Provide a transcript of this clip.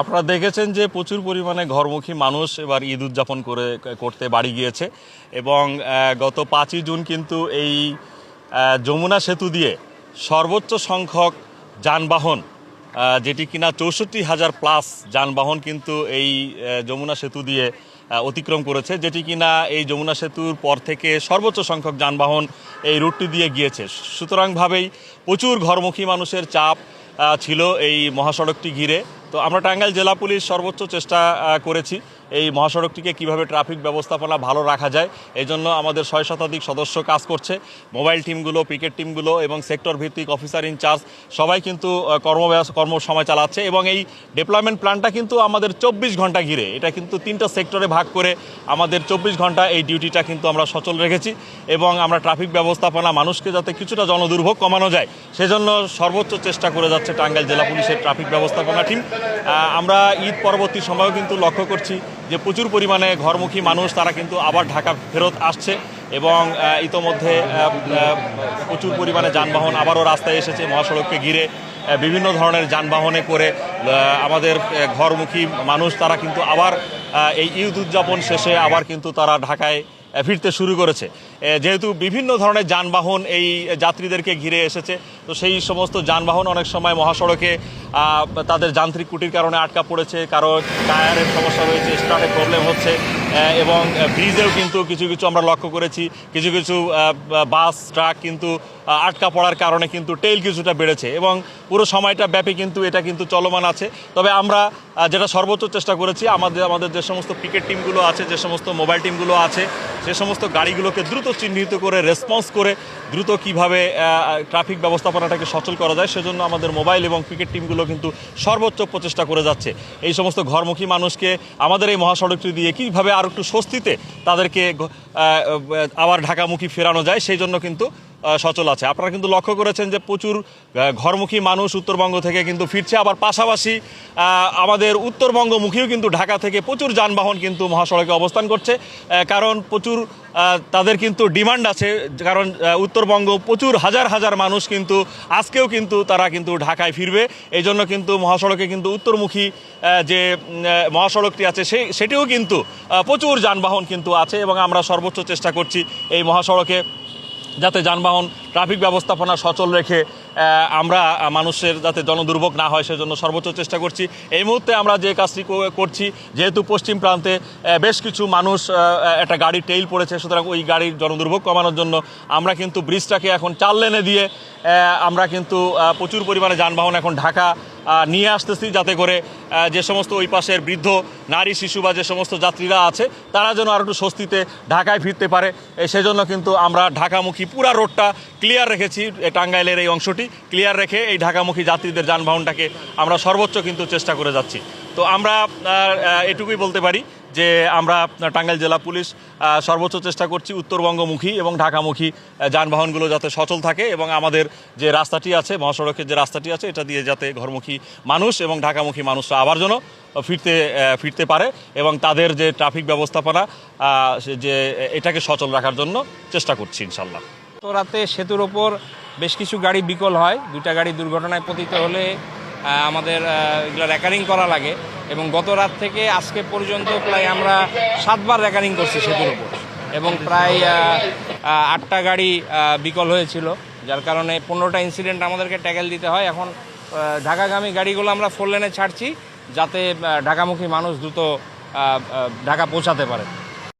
আপনারা দেখেছেন যে প্রচুর পরিমাণে ঘরমুখী মানুষ এবার ঈদ উদযাপন করে, করতে বাড়ি গিয়েছে এবং গত পাঁচই জুন কিন্তু এই যমুনা সেতু দিয়ে সর্বোচ্চ সংখ্যক যানবাহন যেটি কিনা চৌষট্টি হাজার প্লাস যানবাহন কিন্তু এই যমুনা সেতু দিয়ে অতিক্রম করেছে, যেটি কিনা এই যমুনা সেতুর পর থেকে সর্বোচ্চ সংখ্যক যানবাহন এই রুটটি দিয়ে গিয়েছে। সুতরাংভাবেই প্রচুর ঘরমুখী মানুষের চাপ ছিল এই মহাসড়কটি ঘিরে। তো আমরা টাঙ্গাইল জেলা পুলিশ সর্বোচ্চ চেষ্টা করেছি। এই মহাসড়কটিকে কীভাবে ট্রাফিক ব্যবস্থাপনা ভালো রাখা যায় এই জন্য আমাদের ছয় শতাধিক সদস্য কাজ করছে। মোবাইল টিমগুলো পিকেট টিমগুলো এবং সেক্টর ভিত্তিক অফিসার ইনচার্জ সবাই কিন্তু আহ, কর্মব্যবস্থা কর্মসময় চালাচ্ছে এবং এই ডেভেলপমেন্ট প্ল্যানটা কিন্তু আমাদের চব্বিশ ঘণ্টা ঘিরে এটা কিন্তু তিনটা সেক্টরে ভাগ করে আমাদের চব্বিশ ঘণ্টা এই ডিউটিটা কিন্তু আমরা সচল রেখেছি এবং আমরা ট্রাফিক ব্যবস্থাপনা মানুষকে যাতে কিছুটা জনদুর্ভোগ কমানো যায় সেজন্য সর্বোচ্চ চেষ্টা করে যাচ্ছে টাঙ্গাইল জেলা পুলিশের ট্রাফিক ব্যবস্থাপনা টিম আমরা ঈদ পরবর্তী সময়েও কিন্তু লক্ষ্য করছি যে প্রচুর পরিমাণে ঘরমুখী মানুষ, তারা কিন্তু আবার ঢাকা ফেরত আসছে এবং ইতোমধ্যে প্রচুর পরিমাণে যানবাহন আবারও রাস্তায় এসেছে, মহাসড়ককে ঘিরে বিভিন্ন ধরনের যানবাহনে করে আমাদের ঘরমুখী মানুষ, তারা কিন্তু আবার এই ঈদ উদযাপন শেষে আবার কিন্তু তারা ঢাকায় ফিরতে শুরু করেছে। যেহেতু বিভিন্ন ধরনের যানবাহন এই যাত্রীদেরকে ঘিরে এসেছে, তো সেই সমস্ত যানবাহন অনেক সময় মহাসড়কে তাদের যান্ত্রিক কুটির কারণে আটকা পড়েছে, কারও টায়ারের সমস্যা রয়েছে, স্টার্টের প্রবলেম হচ্ছে এবং ব্রিজেও কিন্তু কিছু কিছু আমরা লক্ষ্য করেছি, কিছু কিছু বাস, ট্রাক কিন্তু আটকা পড়ার কারণে কিন্তু টেল কিছুটা বেড়েছে, এবং পুরো সময়টা ব্যাপী কিন্তু এটা কিন্তু চলমান আছে, তবে আমরা যেটা সর্বোচ্চ চেষ্টা করেছি, আমাদের আমাদের যে সমস্ত পিকেট টিমগুলো আছে, যে সমস্ত মোবাইল টিমগুলো আছে সে সমস্ত গাড়িগুলোকে দ্রুত চিহ্নিত করে রেসপন্স করে দ্রুত কীভাবে ট্রাফিক ব্যবস্থাপনাটাকে সচল করা যায় সেজন্য আমাদের মোবাইল এবং ক্রিকেট টিমগুলো কিন্তু সর্বোচ্চ প্রচেষ্টা করে যাচ্ছে। এই সমস্ত ঘরমুখী মানুষকে আমাদের এই মহাসড়কটি দিয়ে কীভাবে আর একটু স্বস্তিতে তাদেরকে আবার ঢাকামুখী ফেরানো যায়, সেই জন্য কিন্তু সচল আছে। আপনারা কিন্তু লক্ষ্য করেছেন যে প্রচুর ঘরমুখী মানুষ উত্তরবঙ্গ থেকে কিন্তু ফিরছে। আবার পাশাপাশি আমাদের উত্তরবঙ্গমুখীও কিন্তু ঢাকা থেকে প্রচুর যানবাহন কিন্তু মহাসড়কে অবস্থান করছে। কারণ প্রচুর তাদের কিন্তু ডিমান্ড আছে। কারণ উত্তরবঙ্গ প্রচুর হাজার হাজার মানুষ কিন্তু আজকেও কিন্তু তারা কিন্তু ঢাকায় ফিরবে। এই জন্য কিন্তু মহাসড়কে কিন্তু উত্তরমুখী যে মহাসড়কটি আছে সেই সেটিও কিন্তু প্রচুর যানবাহন কিন্তু আছে এবং আমরা সর্বোচ্চ চেষ্টা করছি এই মহাসড়কে যাতে যানবাহন, ট্রাফিক ব্যবস্থাপনা সচল রেখে আমরা মানুষের যাতে জনদুর্ভোগ না হয় সেজন্য সর্বোচ্চ চেষ্টা করছি। এই মুহূর্তে আমরা যে কাজটি করছি, যেহেতু পশ্চিম প্রান্তে বেশ কিছু মানুষ একটা গাড়ি টেইল পড়েছে, সুতরাং ওই গাড়ির জনদুর্ভোগ কমানোর জন্য আমরা কিন্তু ব্রিজটাকে এখন চার লেনে দিয়ে আমরা কিন্তু প্রচুর পরিমাণে যানবাহন এখন ঢাকা নিয়ে আসতেছি যাতে করে যে সমস্ত ওই পাশের বৃদ্ধ নারী শিশু বা যে সমস্ত যাত্রীরা আছে, তারা যেন আর একটু স্বস্তিতে ঢাকায় ফিরতে পারে। সেজন্য কিন্তু আমরা ঢাকামুখী পুরা রোডটা ক্লিয়ার রেখেছি টাঙ্গাইলের এই অংশটি ক্লিয়ার রেখে এই ঢাকামুখী যাত্রীদের যানবাহনটাকে আমরা সর্বোচ্চ কিন্তু চেষ্টা করে যাচ্ছি। তো আমরা এটুকুই বলতে পারি যে আমরা টাঙ্গাইল জেলা পুলিশ সর্বোচ্চ চেষ্টা করছি উত্তরবঙ্গমুখী এবং ঢাকামুখী যানবাহনগুলো যাতে সচল থাকে এবং আমাদের যে রাস্তাটি আছে, মহাসড়কের যে রাস্তাটি আছে, এটা দিয়ে যাতে ঘরমুখী মানুষ এবং ঢাকামুখী মানুষরা আবার যেন ফিরতে ফিরতে পারে এবং তাদের যে ট্রাফিক ব্যবস্থাপনা যে, এটাকে সচল রাখার জন্য চেষ্টা করছি ইনশাল্লাহ। তো রাতে সেতুর ওপর বেশ কিছু গাড়ি বিকল হয়। দুটা গাড়ি দুর্ঘটনায় পতিত হলে আমাদের এগুলো রেকারিং করা লাগে এবং গত রাত থেকে আজকে পর্যন্ত প্রায় আমরা সাতবার রেকারিং করছি সেতুর উপর। এবং প্রায় আটটা গাড়ি বিকল হয়েছিল, যার কারণে পনেরোটা ইনসিডেন্ট আমাদেরকে ট্যাকেল দিতে হয়। এখন ঢাকাগামী গাড়িগুলো আমরা ফোর লেনে ছাড়ছি, যাতে ঢাকামুখী মানুষ দ্রুত ঢাকা পৌঁছাতে পারে।